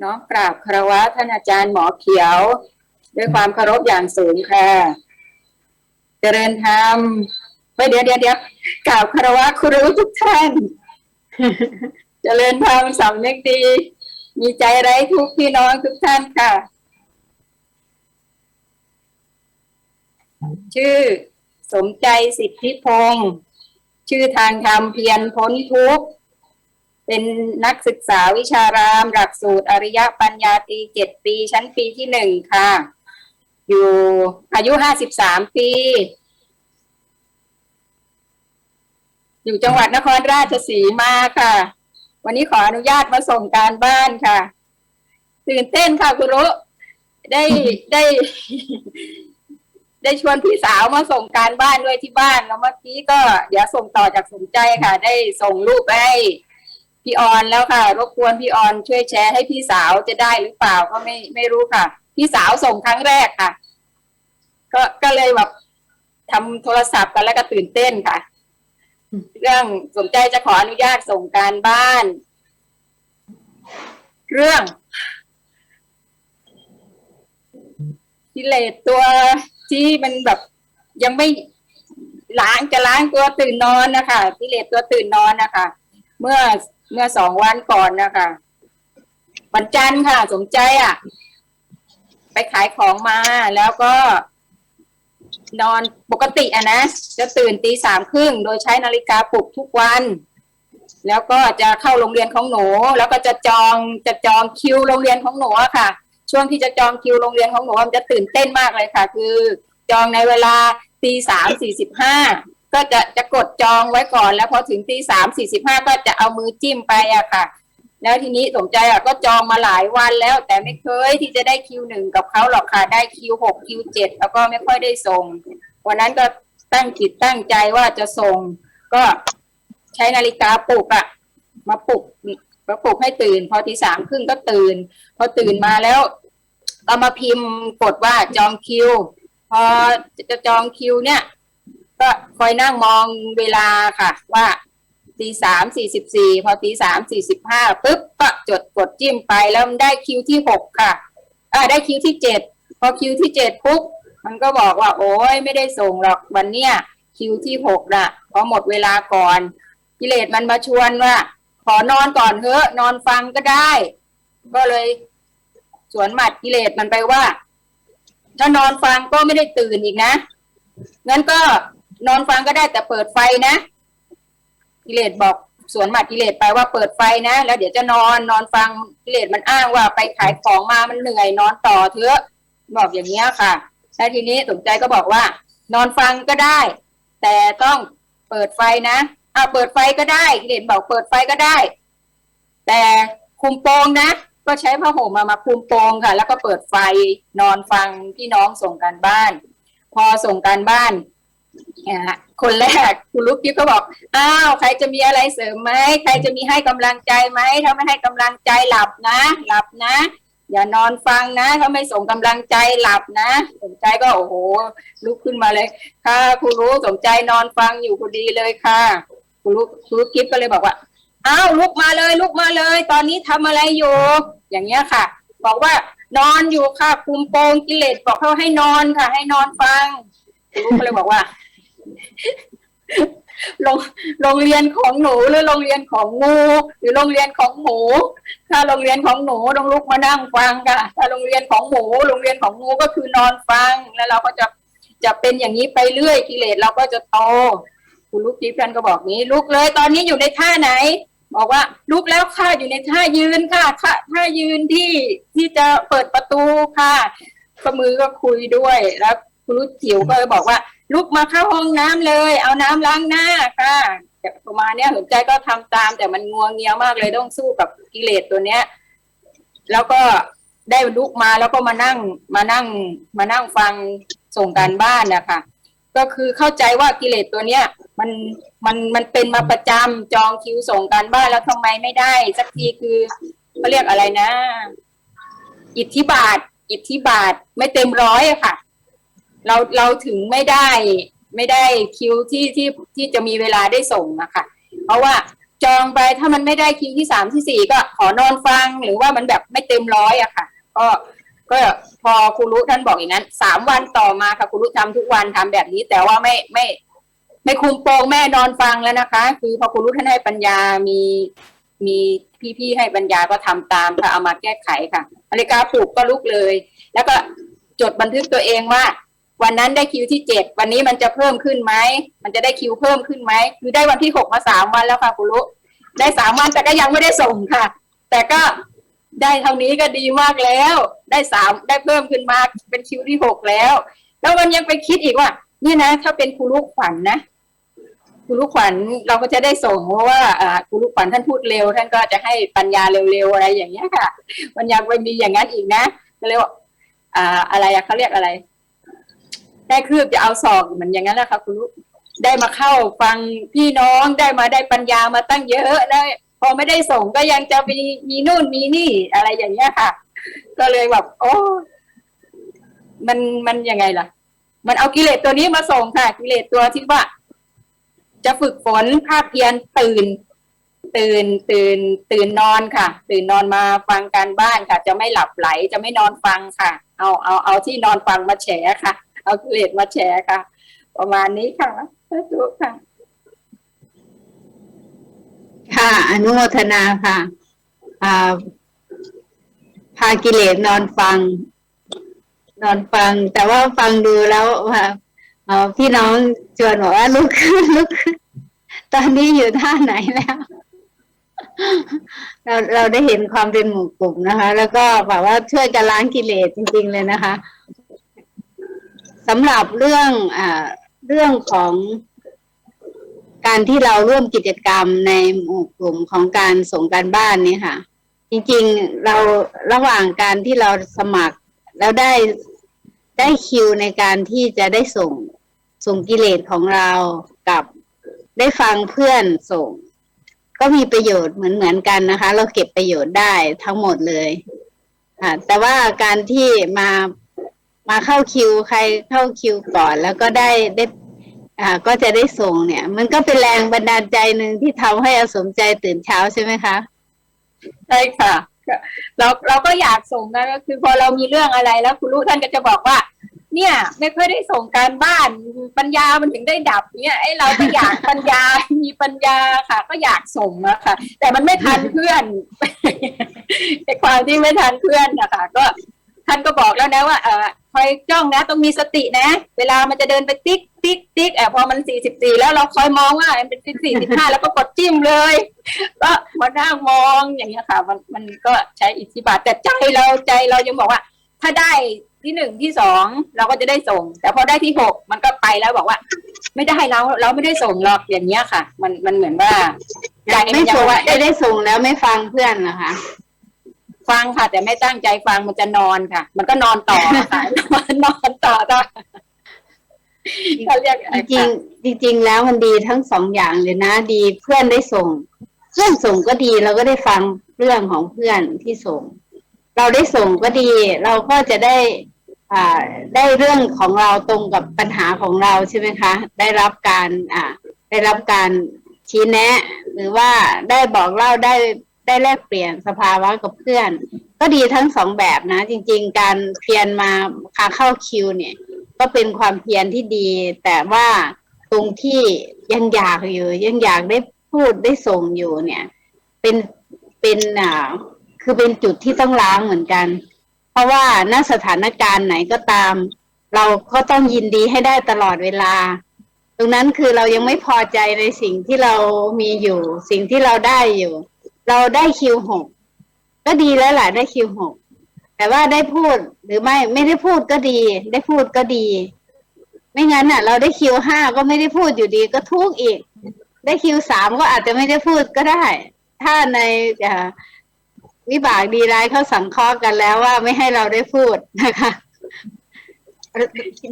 เนาะกราบคารวะท่านอาจารย์หมอเขียว ด้วยความเคารพอย่างสูงค่ะ เจริญธรรมไปเดี๋ยวเดี๋ยวเดี๋ยวกราบคารวะครูทุกท่าน เจริญธรรมสำนึกดี มีใจไร้ทุกข์พี่น้องทุกท่านค่ะ ชื่อสมใจสิทธิพงศ์ชื่อทางธรรมเพียรพ้นทุกข์ เป็นนักศึกษาวิชาราม หลักสูตรอริยปัญญาตรีเจ็ดปี ชั้นปีที่หนึ่งค่ะ อยู่อายุห้าสิบสามปี อยู่จังหวัดนครราชสีมาค่ะ วันนี้ขออนุญาตมาส่งการบ้านค่ะ ตื่นเต้นค่ะคุณรุได้ได้ ได้ชวนพี่สาวมาส่งการบ้านด้วยที่บ้านแล้วเมื่อกี้ก็เดี๋ยวส่งต่อจากสนใจค่ะ ได้ส่งรูปไปให้ พี่ออนแล้วค่ะ รบกวนพี่ออนช่วยแชร์ให้พี่สาวจะได้หรือเปล่าก็ไม่ไม่รู้ค่ะ พี่สาวส่งครั้งแรกค่ะ ก็ก็เลยแบบทำโทรศัพท์กันแล้วก็ตื่นเต้นค่ะ เรื่องสนใจจะขออนุญาตส่งการบ้าน เรื่องกิเลสตัวที่มันแบบยังไม่ล้างจะล้างตัวตื่นนอนนะคะกิเลสตัวตื่นนอนนะคะ เมื่อ เมื่อสองวันก่อนนะคะวันจันทร์ค่ะ สมใจอะ ไปขายของมาแล้วก็ นอนปกติอะนะจะตื่นตีสามครึ่งโดยใช้นาฬิกาปลุกทุกวัน แล้วก็จะเข้าโรงเรียนของหนู แล้วก็จะจองจะจองคิวโรงเรียนของหนูค่ะ ช่วงที่จะจองคิวโรงเรียนของหนูมันจะตื่นเต้นมากเลยค่ะ คือ จองในเวลาตีสามสี่สิบห้า ก็จะจะกดจองไว้ก่อน แล้วพอถึงตีสามสี่สิบห้าก็จะเอามือจิ้มไปอะค่ะ แล้วทีนี้สมใจอะก็จองมาหลายวันแล้ว แต่ไม่เคยที่จะได้คิวหนึ่งกับเขาหรอกค่ะได้คิวหกคิวเจ็ดแล้วก็ไม่ค่อยได้ส่ง วันนั้นก็ตั้งจิตตั้งใจว่าจะส่ง ก็ใช้นาฬิกาปลุกอะมาปลุกมาปลุกให้ตื่น พอทีสามครึ่งก็ตื่น พอตื่นมาแล้วเอามาพิมพ์กดว่าจองคิว พอจะจองคิวเนี่ย ก็คอยนั่งมองเวลาค่ะ ว่าตีสามสี่สิบสี่พอตีสามสี่สิบห้าปุ๊บก็จดกดจิ้มไปแล้วมันได้คิวที่หกค่ะอ่าได้คิวที่เจ็ดพอคิวที่เจ็ดปุ๊บมันก็บอกว่า โอ้ยไม่ได้ส่งหรอกวันเนี้ยคิวที่หกน่ะพราะหมดเวลาก่อน กิเลสมันมาชวนว่า ขอนอนก่อนเถอะนอนฟังก็ได้ ก็เลยสวนหมัดกิเลสมันไปว่า ถ้านอนฟังก็ไม่ได้ตื่นอีกนะงั้นก็ นอนฟังก็ได้แต่เปิดไฟนะกิเลสบอกสวนหมัดกิเลสไปว่าเปิดไฟนะ แล้วเดี๋ยวจะนอนนอนฟังกิเลสมันอ้างว่าไปขายของมามันเหนื่อยนอนต่อเถอะบอกอย่างเงี้ยค่ะแล้วทีนี้สมใจก็บอกว่า นอนฟังก็ได้ แต่ต้องเปิดไฟนะอ่าเปิดไฟก็ได้กิเลสบอกเปิดไฟก็ได้ แต่คุมโปงนะก็ใช้ผ้าห่มมามาคุมโปงค่ะ แล้วก็เปิดไฟนอนฟังพี่น้องส่งการบ้าน พอส่งการบ้าน คนแรกคุณลูกกิ๊บก็บอกอ้าวใครจะมีอะไรเสริมไหมใครจะมีให้กำลังใจไหมถ้าไม่ให้กำลังใจหลับนะ หลับนะ อย่านอนฟังนะถ้าไม่ส่งกำลังใจหลับนะ สมใจก็โอ้โหลุกขึ้นมาเลย ค่ะคุณรู้สมใจนอนฟังอยู่พอดีเลยค่ะคุณลูกคุณลูกกิ๊บก็เลยบอกว่าอ้าวลุกมาเลยลุกมาเลย ตอนนี้ทำอะไรอยู่อย่างเงี้ยค่ะ บอกว่านอนอยู่ค่ะคุมโปงกิเลสบอกเขาให้นอนค่ะ ให้นอนฟังคุณลูกก็เลยบอกว่า โรงโรงเรียนของหนูหรือโรงเรียนของงูหรือโรงเรียนของหมู ถ้าโรงเรียนของหนูต้องลุกมานั่งฟังค่ะ ถ้าโรงเรียนของหมู โรงเรียนของงูก็คือนอนฟังแล้วเราก็จะจะเป็นอย่างนี้ไปเรื่อยกิเลสเราก็จะโตคุณลูกจิ๊บกันก็บอกนี้ ลุกเลย ตอนนี้อยู่ในท่าไหน บอกว่าลุกแล้วค่ะอยู่ในท่ายืนค่ะค่ะท่ายืนที่ที่จะเปิดประตูค่ะก็มือก็คุยด้วยแล้วคุณลูกจิ๋วก็เลยบอกว่า ลุกมาเข้าห้องน้ำเลย เอาน้ำล้างหน้าค่ะแต่ประมาณเนี้ยหัวใจก็ทำตาม แต่มันงวงเงียมากเลยต้องสู้กับกิเลสตัวเนี้ย แล้วก็ได้ลุกมาแล้วก็มานั่งมานั่งมานั่งฟังส่งการบ้านนะคะก็คือเข้าใจว่ากิเลสตัวเนี้ย มันมันมันเป็นมาประจำจองคิวส่งการบ้านแล้วทำไมไม่ได้ สักทีคือเขาเรียกอะไรนะ อิทธิบาท อิทธิบาทไม่เต็มร้อยอะค่ะ เราเราถึงไม่ได้ไม่ได้คิวที่ที่ที่จะมีเวลาได้ส่งอะค่ะเพราะว่าจองไปถ้ามันไม่ได้คิวที่สามที่สี่ก็ขอนอนฟังหรือว่ามันแบบไม่เต็มร้อยอะค่ะ ก็ก็พอครูรู้ท่านบอกอย่างนั้นสามวันต่อมาค่ะครูรู้ทำทุกวันทำแบบนี้ แต่ว่าไม่ไม่ ไม่คุมโปงแม่นอนฟังแล้วนะคะ คือพอครูรู้ท่านให้ปัญญามีมีพี่ๆให้ปัญญาก็ทำตามค่ะเอามาแก้ไขค่ะนาฬิกาปลุกก็ลุกเลย แล้วก็จดบันทึกตัวเองว่า วันนั้นได้คิวที่เจ็ดวันนี้มันจะเพิ่มขึ้นไหมมันจะได้คิวเพิ่มขึ้นไหมคือได้วันที่หกมาสามวันแล้วค่ะครูรู้ได้สามวันแต่ก็ยังไม่ได้ส่งค่ะ แต่ก็ได้เท่านี้ก็ดีมากแล้ว ได้สามได้เพิ่มขึ้นมาเป็นคิวที่หกแล้ว แล้วมันยังไปคิดอีกว่า เนี่ยนะ ถ้าเป็นครูลูกขวัญนะครูลูกขวัญเราก็จะได้ส่งเพราะว่าครูลูกขวัญท่านพูดเร็ว ท่านก็จะให้ปัญญาเร็วๆอะไรอย่างเงี้ยค่ะ มันยังไปมีอย่างนั้นอีกนะก็เรียกว่าอ่าอะไรอะเขาเรียกอะไร ได้คืบจะเอาศอกเหมือนอย่างนั้นแหละค่ะครูลูกได้มาเข้าฟังพี่น้องได้มาได้ปัญญามาตั้งเยอะได้พอไม่ได้ส่งก็ยังจะมีมีนู่นมีนี่อะไรอย่างเงี้ยค่ะ ก็เลยแบบโอ้มันมันยังไงล่ะ มันเอากิเลสตัวนี้มาส่งค่ะ กิเลสตัวที่ว่า จะฝึกฝนภาคเพียรตื่น ตื่นตื่น ตื่นนอนค่ะ ตื่นนอนมาฟังการบ้านค่ะ จะไม่หลับไหลจะไม่นอนฟังค่ะ เอาเอาเอาที่นอนฟังมาแฉค่ะ เอากิเลสมาแฉค่ะ ประมาณนี้ค่ะสาธุค่ะ ค่ะ อนุโมทนาค่ะพากิเลสนอนฟัง นอนฟัง แต่ว่าฟังดูแล้วว่าพี่น้องชวนบอกว่าลุกขึ้นลุกขึ้นตอนนี้อยู่ท่าไหนแล้ว เราเราได้เห็นความเป็นหมู่กลุ่มนะคะ แล้วก็แบบว่าช่วยกันล้างกิเลสจริง ๆ เลยนะคะ สำหรับเรื่องอเรื่องของการที่เราร่วมกิจกรรมในหมู่กลุ่มของการส่งการบ้านนี่ค่ะ จริงๆเราระหว่างการที่เราสมัครแล้วได้ได้คิวในการที่จะได้ส่งส่งกิเลสของเรากับได้ฟังเพื่อนส่ง ก็มีประโยชน์เหมือนเหมือนกันนะคะ เราเก็บประโยชน์ได้ทั้งหมดเลยอ่าแต่ว่าการที่มา มาเข้าคิวใครเข้าคิวก่อน แล้วก็ได้ได้อ่าก็จะได้ส่งเนี่ย มันก็เป็นแรงบันดาลใจหนึ่งที่ทำให้อสมใจตื่นเช้าใช่ไหมคะใช่ค่ะเราเราก็อยากส่งนะก็คือ พอเรามีเรื่องอะไรแล้วคุณรู้ท่านก็จะบอกว่า เนี่ย ไม่ค่อยได้ส่งการบ้านปัญญามันถึงได้ดับเนี่ยไอ้เราก็อยากปัญญามีปัญญาค่ะ ก็อยากส่งอะค่ะ แต่มันไม่ทันเพื่อนในความที่ไม่ทันเพื่อนนะคะก็ ท่านก็บอกแล้วนะว่าเออคอยจ้องนะต้องมีสตินะ เวลามันจะเดินไปติ๊กติ๊กติ๊กแอบพอมันสี่สิบสี่แล้วเราคอยมองว่ามันเป็นสี่สิบห้าแล้วก็กดจิ้มเลย ก็มานั่งมองอย่างเงี้ยค่ะ มันมันก็ใช้อิทธิบาทแต่ใจเราใจเรายังบอกว่า ถ้าได้ที่หนึ่งที่สองเราก็จะได้ส่ง แต่พอได้ที่หกมันก็ไปแล้วบอกว่า ไม่ได้เราเราไม่ได้ส่งหรอกอย่างเงี้ยค่ะ มันมันเหมือนว่าใจไม่ส่งว่าได้ได้ส่งแล้วไม่ฟังเพื่อนเหรอคะ ฟังค่ะ แต่ไม่ตั้งใจฟังมันจะนอนค่ะ มันก็นอนต่อค่ะนอนต่อต่อเขาเรียกอะไรจริงค่ะๆจริง ๆ แล้วมันดีทั้งสองอย่างเลยนะ ดีเพื่อนได้ส่ง เพื่อนส่งก็ดีเราก็ได้ฟังเรื่องของเพื่อนที่ส่ง เราได้ส่งก็ดี เราก็จะได้อ่าได้เรื่องของเราตรงกับปัญหาของเราใช่ไหมคะ ได้รับการอ่าได้รับการชี้แนะ หรือว่าได้บอกเล่าได้ ได้แลกเปลี่ยนสภาวะกับเพื่อน ก็ดีทั้งสองแบบนะ จริง ๆ การเพียรมาคาเข้าคิวเนี่ย ก็เป็นความเพียรที่ดี แต่ว่าตรงที่ยังอยากอยู่ ยังอยากได้พูดได้ส่งอยู่เนี่ย เป็นเป็นอ่าคือเป็นจุดที่ต้องล้างเหมือนกัน เพราะว่าณสถานการณ์ไหนก็ตาม เราก็ต้องยินดีให้ได้ตลอดเวลาตรงนั้นคือเรายังไม่พอใจในสิ่งที่เรามีอยู่ สิ่งที่เราได้อยู่ เราได้คิวหกก็ดีแล้วแหละได้คิวหกแต่ว่าได้พูดหรือไม่ไม่ได้พูดก็ดี ได้พูดก็ดี ไม่งั้นอะ เราได้คิวห้าก็ไม่ได้พูดอยู่ดีก็ทุกข์อีก ได้คิวสามก็อาจจะไม่ได้พูดก็ได้ ถ้าในอ่าวิบากดีร้ายเขาสังเคราะห์กันแล้วว่าไม่ให้เราได้พูดนะคะ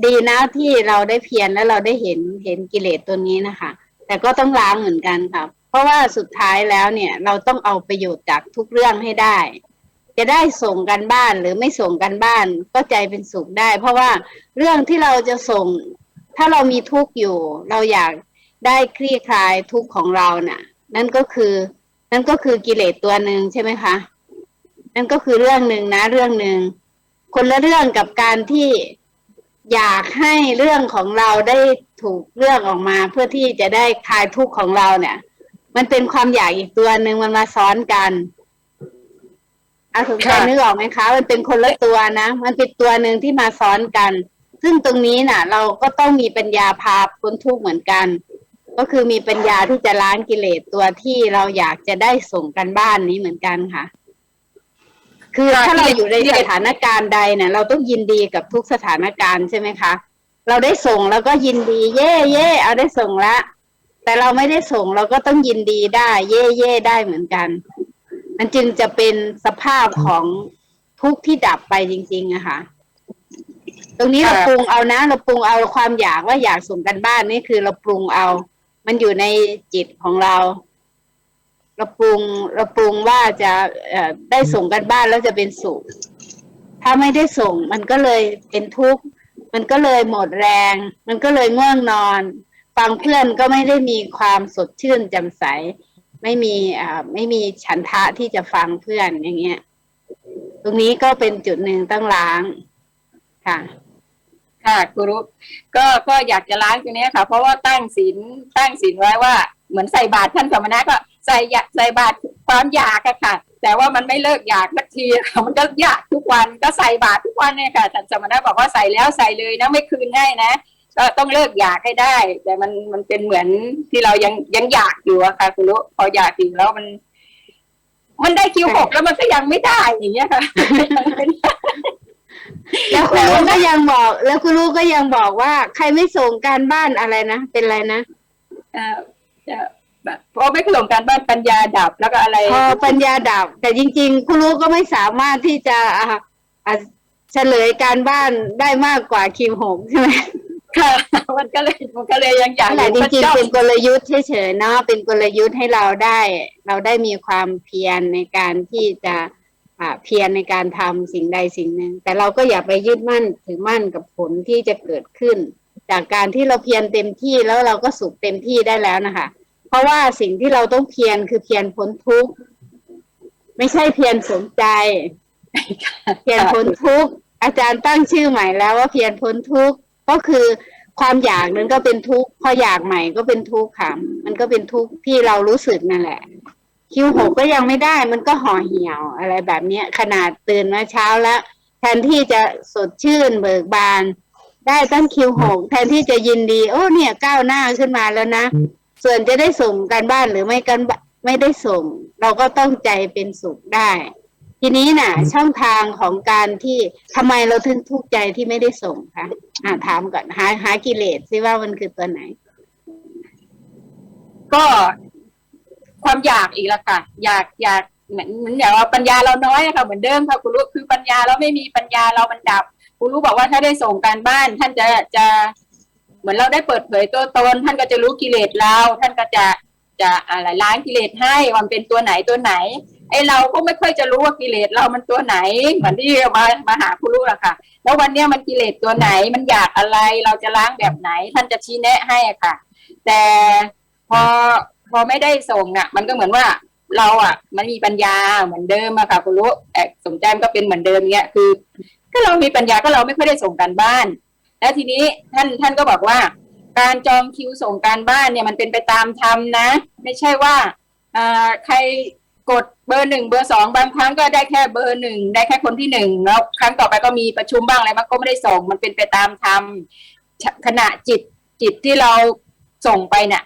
ดีนะที่เราได้เพียรแล้วเราได้เห็นเห็นกิเลสตัวนี้นะคะ แต่ก็ต้องล้างเหมือนกันครับ ราะว่าสุดท้ายแล้วเนี่ย เราต้องเอาประโยชน์จากทุกเรื่องให้ได้ จะได้ส่งกันบ้านหรือไม่ส่งกันบ้านก็ใจเป็นสุขได้ เพราะว่าเรื่องที่เราจะส่ง ถ้าเรามีทุกข์อยู่ เราอยากได้คลี่คลายทุกข์ของเราน่ะ นั่นก็คือ นั่นก็คือกิเลสตัวหนึ่งใช่ไหมคะ นั่นก็คือเรื่องหนึ่งนะ เรื่องหนึ่งคนละเรื่องกับการที่อยากให้เรื่องของเราได้ถูกเรื่องออกมา เพื่อที่จะได้คลายทุกข์ของเราเนี่ย มันเป็นความอยากอีกตัวหนึ่งมันมาซ้อนกันอาสมใจค่ะนึกออกไหมคะ มันเป็นคนละตัวนะ มันเป็นตัวหนึ่งที่มาซ้อนกัน ซึ่งตรงนี้น่ะ เราก็ต้องมีปัญญาพาพ้นทุกข์เหมือนกัน ก็คือมีปัญญาที่จะล้างกิเลสตัวที่เราอยากจะได้ส่งกันบ้านนี้เหมือนกันค่ะ คือค่ะถ้าเราอยู่ในกิเลสสถานการณ์ใดเนี่ย เราต้องยินดีกับทุกสถานการณ์ใช่ไหมคะ เราได้ส่งแล้วก็ยินดี เย่เย่เอาได้ส่งละ แต่เราไม่ได้ส่งเราก็ต้องยินดีได้ เย่เย่ได้เหมือนกัน มันจึงจะเป็นสภาพของทุกข์ที่ดับไปจริงๆอะค่ะ ตรงนี้เราค่ะปรุงเอานะ เราปรุงเอาความอยากว่าอยากส่งกันบ้านนี่คือเราปรุงเอา มันอยู่ในจิตของเรา เราปรุงเราปรุงว่าจะเอ่อได้ส่งกันบ้านแล้วจะเป็นสุขถ้าไม่ได้ส่ง มันก็เลยเป็นทุกข์มันก็เลยหมดแรง มันก็เลยง่วงนอน ฟังเพื่อนก็ไม่ได้มีความสดชื่นแจ่มใส ไม่มีอ่าไม่มีฉันทะที่จะฟังเพื่อนอย่างเงี้ย ตรงนี้ก็เป็นจุดหนึ่งต้องล้างค่ะค่ะครูรุก็ก็อยากจะล้างตรงนี้ค่ะ เพราะว่าตั้งศีลตั้งศีลไว้ว่า เหมือนใส่บาตรท่านสมณะก็ใส่ยใส่บาตรความอยากค่ะ แต่ว่ามันไม่เลิกอยากสักทีค่ะมันก็อยากทุกวันก็ใส่บาตรทุกวันเนี่ยค่ะท่านสมณะบอกว่าใส่แล้วใส่เลยนะไม่คืนให้นะ ก็ต้องเลิกอยากให้ได้ แต่มันมันเป็นเหมือนที่เรายังยังอยากอยู่อะค่ะ คุณรู้พออยากอยู่แล้วมัน มันได้คิวหกแล้วมันก็ยังไม่ได้อย่างเงี้ยค่ะแล้วคุณลูกก็ยังบอก แล้วคุณลูกก็ยังบอกว่า ใครไม่ส่งการบ้านอะไรนะเป็นอะไรนะเอ่อจะแบบพอไม่ขลงการบ้านปัญญาดับแล้วก็อะไรพอปัญญาดับ แต่จริง ๆ คุณลูกก็ไม่สามารถที่จะอ่าอ่าเฉลยการบ้านได้มากกว่าคิวหกใช่ไหม ค่ะ มันก็เลยมันก็เลยยังอยากนั่นแหละจริงๆเป็นกลยุทธ์เฉยๆเนาะเป็นกลยุทธ์ให้เราได้ เราได้มีความเพียรในการที่จะอ่าเพียรในการทำสิ่งใดสิ่งหนึ่ง แต่เราก็อย่าไปยึดมั่นถือมั่นกับผลที่จะเกิดขึ้น จากการที่เราเพียรเต็มที่แล้วเราก็สุขเต็มที่ได้แล้วนะคะ เพราะว่าสิ่งที่เราต้องเพียรคือเพียรพ้นทุกข์ไม่ใช่เพียรสนใจ เพียรพ้นทุกข์อาจารย์ตั้งชื่อใหม่แล้วว่าเพียรพ้นทุกข์ ก็คือความอยากนั้นก็เป็นทุกข์พออยากใหม่ก็เป็นทุกข์ค่ะ มันก็เป็นทุกข์ที่เรารู้สึกนั่นแหละ คิวหกก็ยังไม่ได้ มันก็ห่อเหี่ยวอะไรแบบเนี้ย ขนาดตื่นมาเช้าแล้วแทนที่จะสดชื่นเบิกบาน ได้ตั้งคิวหกแทนที่จะยินดี โอ้เนี่ยก้าวหน้าขึ้นมาแล้วนะ ส่วนจะได้ส่งการบ้านหรือไม่กันบ้านไม่ได้ส่ง เราก็ต้องใจเป็นสุขได้ ทีนี้น่ะ ช่องทางของการที่ทำไมเราถึงทุกข์ใจที่ไม่ได้ส่งคะอ่าถามก่อนหาหากิเลสซิว่ามันคือตัวไหน ก็ความอยากอีกแล้วค่ะ อยากอยากเหมือนเหมือนอย่างว่าปัญญาเราน้อยอะค่ะเหมือนเดิมค่ะคุณรู้คือปัญญาเราไม่มีปัญญาเรามันดับคุณรู้บอกว่าถ้าได้ส่งการบ้าน ท่านจะจะเหมือนเราได้เปิดเผยตัวตนท่านก็จะรู้กิเลสเรา ท่านก็จะจะอะไรล้างกิเลสให้ว่ามันเป็นตัวไหนตัวไหน ไอเราก็ไม่ค่อยจะรู้ว่ากิเลสเรามันตัวไหน เหมือนที่มามาหาคุณรู้อะค่ะ แล้ววันเนี้ยมันกิเลสตัวไหนมันอยากอะไรเราจะล้างแบบไหน ท่านจะชี้แนะให้อะค่ะ แต่พอพอไม่ได้ส่งอะมันก็เหมือนว่าเราอะมันมีปัญญาเหมือนเดิมอะค่ะคุณรู้แต่สมใจมันก็เป็นเหมือนเดิมเงี้ยคือก็เรามีปัญญาก็เราไม่ค่อยได้ส่งการบ้าน แล้วทีนี้ท่านท่านก็บอกว่า การจองคิวส่งการบ้านเนี่ยมันเป็นไปตามธรรมนะ ไม่ใช่ว่าใคร กดเบอร์หนึ่งเบอร์สองบางครั้งก็ได้แค่เบอร์หนึ่งได้แค่คนที่หนึ่งแล้วครั้งต่อไปก็มีประชุมบ้างอะไรมันก็ไม่ได้ส่ง มันเป็นไปตามธรรมขณะจิตจิตที่เราส่งไปเนี่ย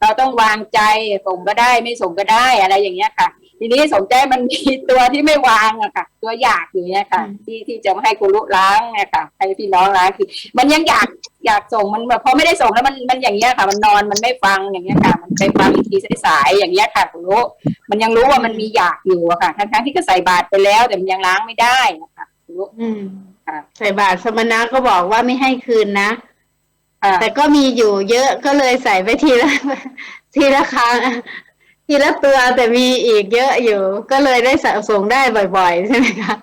เราต้องวางใจส่งก็ได้ไม่ส่งก็ได้อะไรอย่างเงี้ยค่ะ ทีนี้สมใจมันมีตัวที่ไม่วางอะค่ะ ตัวอยากอยู่เนี่ยค่ะ ที่ที่จะไม่ให้กุลุล้างเนี่ยค่ะให้พี่น้องล้างคือ มันยังอยาก อยากส่งมันแบบพอไม่ได้ส่งแล้วมันมันอย่างเงี้ยค่ะ มันนอนมันไม่ฟังอย่างเงี้ยค่ะ มันไปฟังอีกทีสายๆอย่างเงี้ยค่ะกุลุมันยังรู้ว่ามันมีอยากอยู่อะค่ะทั้งๆที่ก็ใส่บาตรไปแล้ว แต่มันยังล้างไม่ได้นะคะกุลุอืมค่ะใส่บาตรสมณะก็บอกว่าไม่ให้คืนนะค่ะแต่ก็มีอยู่เยอะก็เลยใส่ไปทีละทีละครั้งทีละตัวแต่มีอีกเยอะอยู่ ก็เลยได้สะส่งได้บ่อย ๆ ใช่ไหมคะ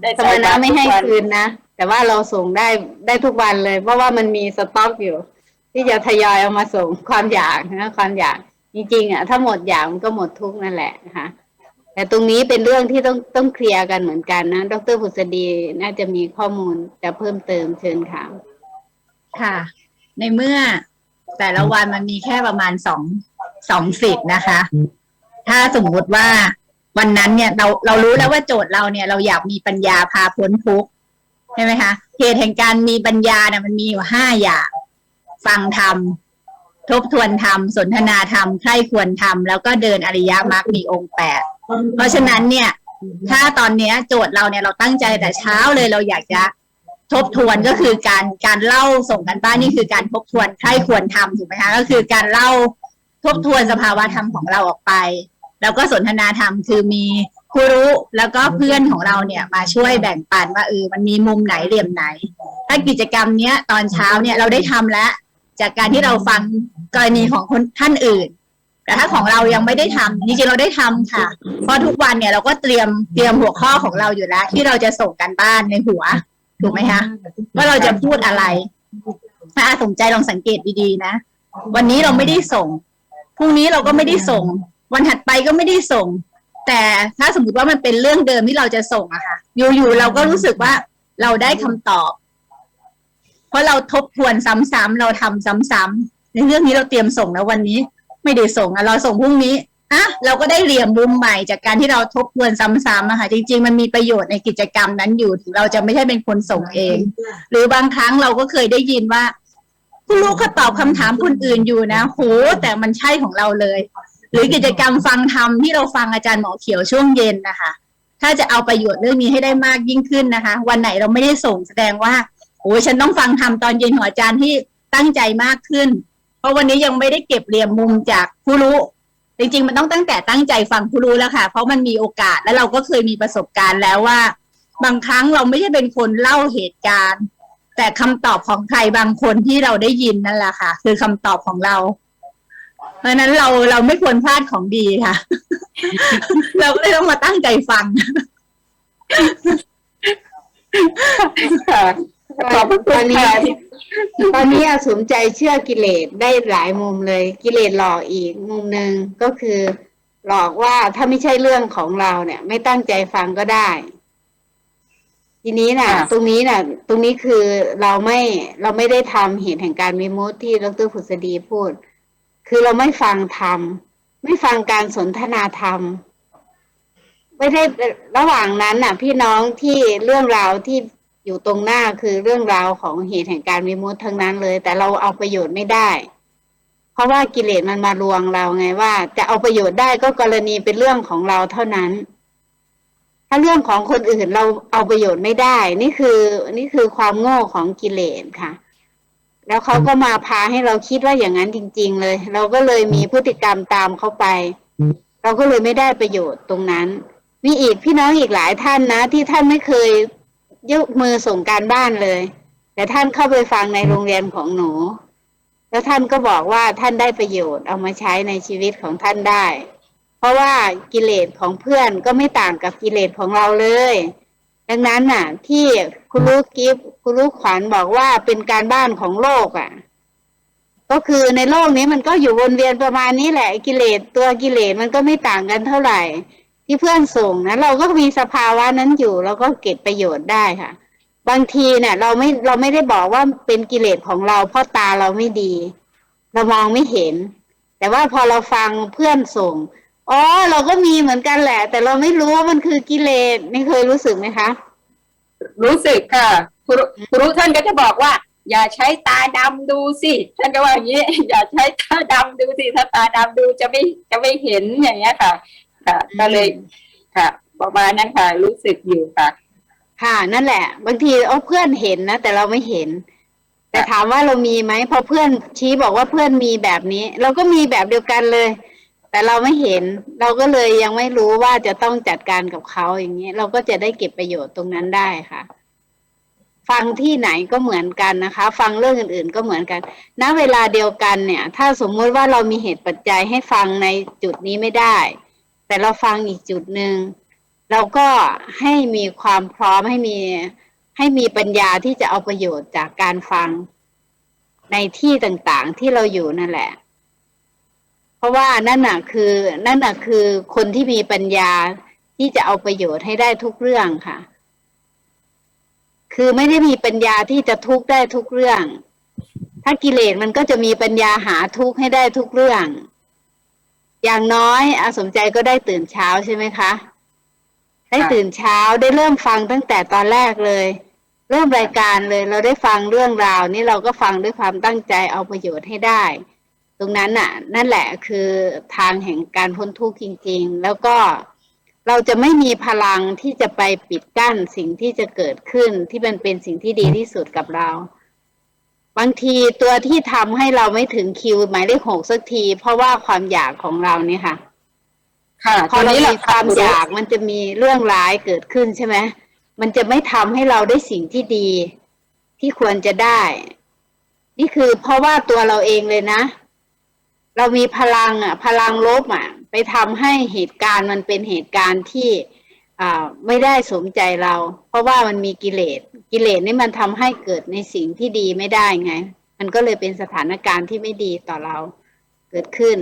ได้สใส่มณะบาตรไม่ให้ทุกวันคืนนะ แต่ว่าเราส่งได้ได้ทุกวันเลย เพราะว่ามันมีสต็อกอยู่ ที่จะทยอยเอามาส่งความอยากนะความอยากจริงๆอะถ้าหมดอยากมันก็หมดทุกข์นั่นแหละนะคะแต่ตรงนี้เป็นเรื่องที่ต้องต้องเคลียร์กันเหมือนกันนะ ดรผุษดีน่าจะมีข้อมูลจะเพิ่มเติมเชิญค่ะ ค่ะ ในเมื่อแต่ละวันมันมีแค่ประมาณสองสองสิทธิ์นะคะ ถ้าสมมุติว่า วันนั้นเนี่ยเราเรารู้แล้วว่าโจทย์เราเนี่ย เราอยากมีปัญญาพาพ้นทุกข์ใช่ไหมคะเหตุแห่งการมีปัญญาเนี่ยมันมีอยู่ห้าอย่าง ฟังธรรมทบทวนธรรมสนทนาธรรมใคร่ควรธรรมแล้วก็เดินอริยมรรคมีองค์แปดเพราะฉะนั้นเนี่ย ถ้าตอนเนี้ย โจทย์เราเนี่ยเราตั้งใจแต่เช้าเลยเราอยากจะทบทวนก็คือการการเล่าส่งกันบ้านนี่คือการทบทวนใครควรทำถูกไหมคะก็คือการเล่าทบทวนสภาวะธรรมของเราออกไป แล้วก็สนทนาธรรมคือมีผู้รู้แล้วก็เพื่อนของเราเนี่ยมาช่วยแบ่งปันว่าเออมันมีมุมไหนเหลี่ยมไหน ถ้ากิจกรรมเนี้ยตอนเช้าเนี่ยเราได้ทำแล้ว จากการที่เราฟังกรณีของคนท่านอื่น แต่ถ้าของเรายังไม่ได้ทำจริงๆเราได้ทำค่ะ เพราะทุกวันเนี่ยเราก็เตรียมเตรียมหัวข้อของเราอยู่แล้ว ที่เราจะส่งกันบ้านในหัวถูกไหมคะว่าเราจะพูดอะไร ถ้าอาสนใจลองสังเกตดีๆนะ วันนี้เราไม่ได้ส่งพรุ่งนี้เราก็ไม่ได้ส่ง วันถัดไปก็ไม่ได้ส่ง แต่ถ้าสมมติว่ามันเป็นเรื่องเดิมที่เราจะส่งอะค่ะ อยู่ๆเราก็รู้สึกว่าเราได้คำตอบ เพราะเราทบทวนซ้ำๆเราทำซ้ำๆในเรื่องนี้เราเตรียมส่งแล้ววันนี้ ไม่ได้ส่งอะเราส่งพรุ่งนี้อะเราก็ได้เหลี่ยมมุมใหม่จากการที่เราทบทวนซ้ำๆอะค่ะ จริง ๆ มันมีประโยชน์ในกิจกรรมนั้นอยู่ถึงเราจะไม่ใช่เป็นคนส่งเอง หรือบางครั้งเราก็เคยได้ยินว่า คุณลูกเขาตอบคำถามคนอื่นอยู่นะโหแต่มันใช่ของเราเลย หรือกิจกรรมฟังธรรมที่เราฟังอาจารย์หมอเขียวช่วงเย็นนะคะ ถ้าจะเอาประโยชน์เรื่องนี้ให้ได้มากยิ่งขึ้นนะคะ วันไหนเราไม่ได้ส่งแสดงว่าโอ้ยฉันต้องฟังธรรมตอนเย็นของอาจารย์ที่ตั้งใจมากขึ้น เพราะวันนี้ยังไม่ได้เก็บเหลี่ยมมุมจากผู้รู้ จริงๆ มันต้องตั้งแต่ตั้งใจฟังผู้รู้แล้วค่ะ เพราะมันมีโอกาสและเราก็เคยมีประสบการณ์แล้วว่า บางครั้งเราไม่ใช่เป็นคนเล่าเหตุการณ์ แต่คำตอบของใครบางคนที่เราได้ยินนั่นแหละค่ะ คือคำตอบของเรา เพราะฉะนั้นเราเราไม่ควรพลาดของดีค่ะ เราก็เลยต้องมาตั้งใจฟังค่ะขอบพระตคุอนณนี้ค่ะตอนนี้สมใจเชื่อกิเลสได้หลายมุมเลย กิเลสหลอกอีกมุมหนึ่งก็คือ หลอกว่าถ้าไม่ใช่เรื่องของเราเนี่ย ไม่ตั้งใจฟังก็ได้ ทีนี้น่ะ ตรงนี้น่ะ ตรงนี้คือเราไม่เราไม่ได้ทำเหตุแห่งการมีมุตที่ดรผุษดีพูด คือเราไม่ฟังธรรมไม่ฟังการสนทนาธรรม ไม่ได้ระหว่างนั้นน่ะ พี่น้องที่เรื่องราวที่อยู่ตรงหน้าคือเรื่องราวของเหตุแห่งการมีมุตทั้งนั้นเลย แต่เราเอาประโยชน์ไม่ได้ เพราะว่ากิเลสมันมาลวงเราไงว่า จะเอาประโยชน์ได้ก็กรณีเป็นเรื่องของเราเท่านั้น ถ้าเรื่องของคนอื่นเราเอาประโยชน์ไม่ได้ นี่คือ นี่คือความโง่ของกิเลสค่ะ แล้วเขาก็มาพาให้เราคิดว่าอย่างนั้นจริง ๆ เลย เราก็เลยมีพฤติกรรมตามเขาไป เราก็เลยไม่ได้ประโยชน์ตรงนั้น มีอีกพี่น้องอีกหลายท่านนะ ที่ท่านไม่เคยยกมือส่งการบ้านเลย แต่ท่านเข้าไปฟังในโรงเรียนของหนู แล้วท่านก็บอกว่าท่านได้ประโยชน์เอามาใช้ในชีวิตของท่านได้ เพราะว่ากิเลสของเพื่อนก็ไม่ต่างกับกิเลสของเราเลย ดังนั้นน่ะ ที่คุณลูกกิฟคุณลูกขวัญบอกว่าเป็นการบ้านของโลกอะ ก็คือในโลกนี้มันก็อยู่วนเวียนประมาณนี้แหละกิเลสตัวกิเลสมันก็ไม่ต่างกันเท่าไหร่ ที่เพื่อนส่งนะเราก็มีสภาวะนั้นอยู่เราก็เก็บประโยชน์ได้ค่ะ บางทีเนี่ย เราไม่เราไม่ได้บอกว่าเป็นกิเลสของเรา เพราะตาเราไม่ดี เรามองไม่เห็น แต่ว่าพอเราฟังเพื่อนส่ง อ๋อเราก็มีเหมือนกันแหละ แต่เราไม่รู้ว่ามันคือกิเลสไม่เคยรู้สึกไหมคะ รู้สึกค่ะครูครูท่านก็จะบอกว่า อย่าใช้ตาดำดูสิท่านก็ว่าอย่างนี้ อย่าใช้ตาดำดูสิถ้าตาดำดูจะไม่จะไม่เห็นอย่างเงี้ยค่ะ ค่ะ ก็เลยค่ะ ประมาณนั้นค่ะ รู้สึกอยู่ค่ะ ค่ะ นั่นแหละ บางทีเอาเพื่อนเห็นนะแต่เราไม่เห็นแต่ถามว่าเรามีไหมพอเพื่อนชี้บอกว่าเพื่อนมีแบบนี้ เราก็มีแบบเดียวกันเลย แต่เราไม่เห็นเราก็เลยยังไม่รู้ว่าจะต้องจัดการกับเขาอย่างนี้ เราก็จะได้เก็บประโยชน์ตรงนั้นได้ค่ะ ฟังที่ไหนก็เหมือนกันนะคะ ฟังเรื่องอื่น ๆ ก็เหมือนกัน ณเวลาเดียวกันเนี่ย ถ้าสมมุติว่าเรามีเหตุปัจจัยให้ฟังในจุดนี้ไม่ได้ แต่เราฟังอีกจุดหนึ่งเราก็ให้มีความพร้อมให้มีให้มีปัญญาที่จะเอาประโยชน์จากการฟังในที่ต่างๆ ที่เราอยู่นั่นแหละ เพราะว่านั่นน่ะคือนั่นน่ะคือคนที่มีปัญญาที่จะเอาประโยชน์ให้ได้ทุกเรื่องค่ะ คือไม่ได้มีปัญญาที่จะทุกได้ทุกเรื่อง ถ้ากิเลสมันก็จะมีปัญญาหาทุกให้ได้ทุกเรื่อง อย่างน้อยอาสมใจก็ได้ตื่นเช้าใช่ไหมคะได้ตื่นเช้าได้เริ่มฟังตั้งแต่ตอนแรกเลย เริ่มรายการเลย เราได้ฟังเรื่องราว นี่เราก็ฟังด้วยความตั้งใจเอาประโยชน์ให้ได้ ตรงนั้นน่ะ นั่นแหละคือทางแห่งการพ้นทุกข์จริง ๆ แล้วก็เราจะไม่มีพลังที่จะไปปิดกั้นสิ่งที่จะเกิดขึ้นที่มันเป็นสิ่งที่ดีที่สุดกับเรา บางทีตัวที่ทำให้เราไม่ถึงคิวหมายเลขหกสักที เพราะว่าความอยากของเราเนี่ยค่ะ ค่ะพอเราแหมีละความอยากมันจะมีเรื่องร้ายเกิดขึ้นใช่ไหมมันจะไม่ทำให้เราได้สิ่งที่ดีที่ควรจะได้ นี่คือเพราะว่าตัวเราเองเลยนะ เรามีพลังอะพลังลบอะไปทำให้เหตุการณ์มันเป็นเหตุการณ์ที่อ่าไม่ได้สมใจเรา เพราะว่ามันมีกิเลส กิเลสนี่มันทำให้เกิดในสิ่งที่ดีไม่ได้ไง มันก็เลยเป็นสถานการณ์ที่ไม่ดีต่อเราเกิดขึ้น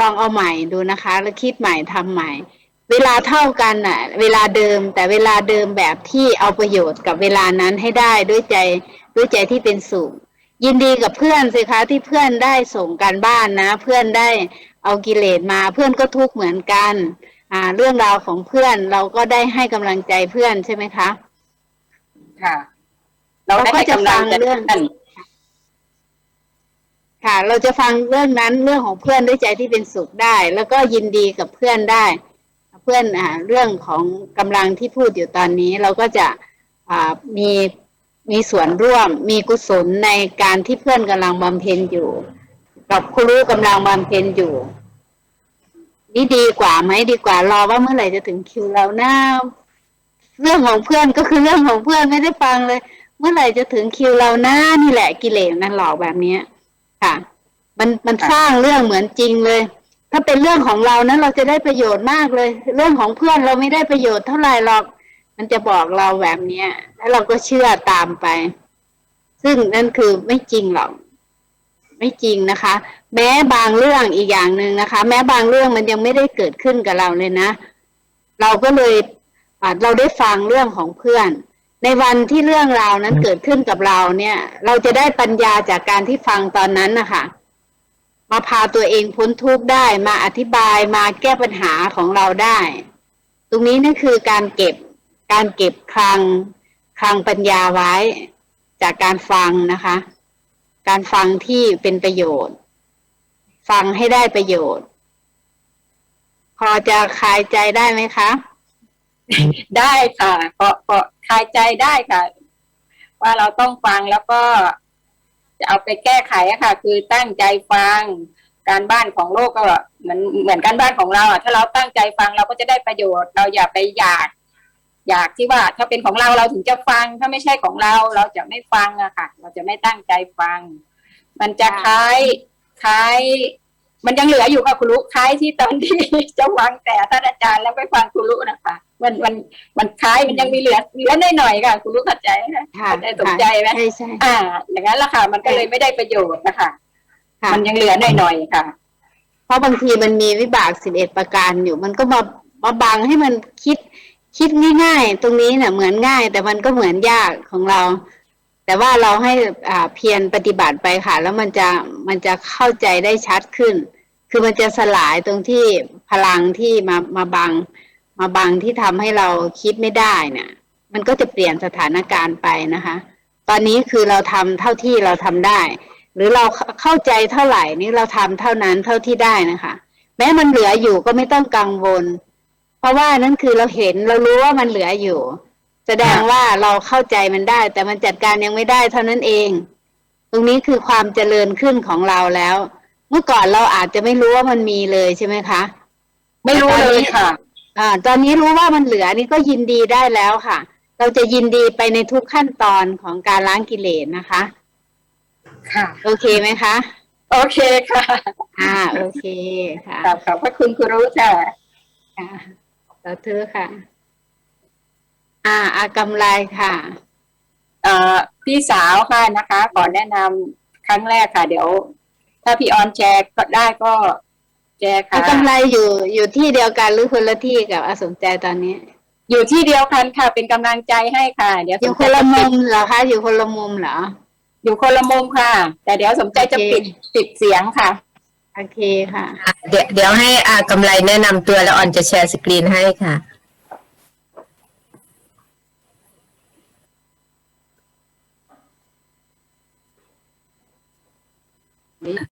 ลองเอาใหม่ดูนะคะ แล้วคิดใหม่ทำใหม่ เวลาเท่ากันน่ะ เวลาเดิม แต่เวลาเดิมแบบที่เอาประโยชน์กับเวลานั้นให้ได้ด้วยใจด้วยใจที่เป็นสุข ยินดีกับเพื่อนสิคะที่เพื่อนได้ส่งการบ้านนะ เพื่อนได้เอากิเลสมา เพื่อนก็ทุกข์เหมือนกัน อ่า เรื่องราวของเพื่อนเราก็ได้ให้กำลังใจเพื่อนใช่ไหมคะค่ะเราได้ให้กำลังใจเราก็จะฟังเรื่องท่านค่ะ เราจะฟังเรื่องนั้นเรื่องของเพื่อนด้วยใจที่เป็นสุขได้ แล้วก็ยินดีกับเพื่อนได้ เพื่อนอ่าเรื่องของกำลังที่พูดอยู่ตอนนี้ เราก็จะอ่ามี มีส่วนร่วมมีกุศลในการที่เพื่อนกำลังบำเพ็ญอยู่ กับครูกำลังบำเพ็ญอยู่ นี่ดีกว่าไหมดีกว่ารอว่าเมื่อไหร่จะถึงคิวเราหนะเรื่องของเพื่อนก็คือเรื่องของเพื่อนไม่ได้ฟังเลย เมื่อไหร่จะถึงคิวเราหนะนี่แหละกิเลสมันหลอกแบบเนี้ยค่ะ มันมันสร้างเรื่องเหมือนจริงเลย ถ้าเป็นเรื่องของเรานั้นเราจะได้ประโยชน์มากเลย เรื่องของเพื่อนเราไม่ได้ประโยชน์เท่าไหร่หรอก มันจะบอกเราแบบเนี้ย แล้วเราก็เชื่อตามไป ซึ่งนั่นคือไม่จริงหรอก ไม่จริงนะคะ แม้บางเรื่องอีกอย่างหนึ่งนะคะ แม้บางเรื่องมันยังไม่ได้เกิดขึ้นกับเราเลยนะ เราก็เลยอ่าเราได้ฟังเรื่องของเพื่อน ในวันที่เรื่องราวนั้นเกิดขึ้นกับเราเนี่ย เราจะได้ปัญญาจากการที่ฟังตอนนั้นนะคะมาพาตัวเองพ้นทุกข์ได้มาอธิบายมาแก้ปัญหาของเราได้ ตรงนี้นั่นคือการเก็บ การเก็บคลังคลังปัญญาไว้จากการฟังนะคะ การฟังที่เป็นประโยชน์ ฟังให้ได้ประโยชน์ พอจะคลายใจได้ไหมคะ ได้ค่ะก็ก็คลายใจได้ค่ะ ว่าเราต้องฟังแล้วก็จะเอาไปแก้ไขค่ะ คือตั้งใจฟังการบ้านของโลกก็เหมือนเหมือนการบ้านของเราอะถ้าเราตั้งใจฟังเราก็จะได้ประโยชน์ เราอย่าไปอยาก อยากที่ว่าถ้าเป็นของเราเราถึงจะฟัง ถ้าไม่ใช่ของเราเราจะไม่ฟังอะค่ะ เราจะไม่ตั้งใจฟัง มันจะคล้ายคล้ายมันยังเหลืออยู่ค่ะคุณรู้คล้ายที่ตอนที่จะฟังแต่ท่านอาจารย์แล้วไม่ฟังคุณรู้นะคะ มันมันมันคล้ายมันยังมีเหลือเหลือหน่อยๆค่ะคุณรู้เข้าใจไหมค่ะเข้าใจสนใจไหมใช่ใช่อ่า อย่างนั้นแหละค่ะ มันก็เลยไม่ได้ประโยชน์นะคะค่ะมันยังเหลือหน่อยๆค่ะ เพราะบางทีมันมีวิบากสิบเอ็ดประการอยู่ มันก็มามาบังให้มันคิด คิดง่ายๆ ตรงนี้เนี่ยเหมือนง่าย แต่มันก็เหมือนยากของเรา แต่ว่าเราให้อ่าเพียรปฏิบัติไปค่ะ แล้วมันจะมันจะเข้าใจได้ชัดขึ้น คือมันจะสลายตรงที่พลังที่มามาบัง มาบังที่ทำให้เราคิดไม่ได้เนี่ย มันก็จะเปลี่ยนสถานการณ์ไปนะคะ ตอนนี้คือเราทำเท่าที่เราทำได้ หรือเราเข้าใจเท่าไหร่นี่เราทำเท่านั้นเท่าที่ได้นะคะ แม้มันเหลืออยู่ก็ไม่ต้องกังวล เพราะว่านั่นคือเราเห็นเรารู้ว่ามันเหลืออยู่ แสดงว่าเราเข้าใจมันได้ แต่มันจัดการยังไม่ได้เท่านั้นเอง ตรงนี้คือความเจริญขึ้นของเราแล้ว เมื่อก่อนเราอาจจะไม่รู้ว่ามันมีเลยใช่ไหมคะ ไม่รู้เลยค่ะ อ่า ตอนนี้รู้ว่ามันเหลือนี่ก็ยินดีได้แล้วค่ะ เราจะยินดีไปในทุกขั้นตอนของการล้างกิเลสนะคะ ค่ะ โอเคไหมคะโอเคค่ะ อ่า โอเคค่ะ ขอบขอบพระคุณครูรู้ค่ะ ค่ะสาธุค่ะ อ่า อากำไรค่ะ เอ่อพี่สาวค่ะนะคะ ขอแนะนำครั้งแรกค่ะ เดี๋ยว ถ้าพี่ออนแชร์ก็ได้ก็แชร์ค่ะกำไรอยู่อยู่ที่เดียวกันหรือคนละที่กับอาสมใจตอนนี้ อยู่ที่เดียวกันค่ะ เป็นกำลังใจให้ค่ะ เดี๋ยวอยู่สคนใจละจมุปิดมเหรอคะอยู่คนละมุมเหรออยู่คนละมุมค่ะ แต่เดี๋ยวสมใจจะโอเคปิดปิดเสียงค่ะ โอเคค่ะ เดี๋ยวเดี๋ยวให้อากำไรแนะนำตัวแล้วออนจะแชร์สกรีนให้ค่ะ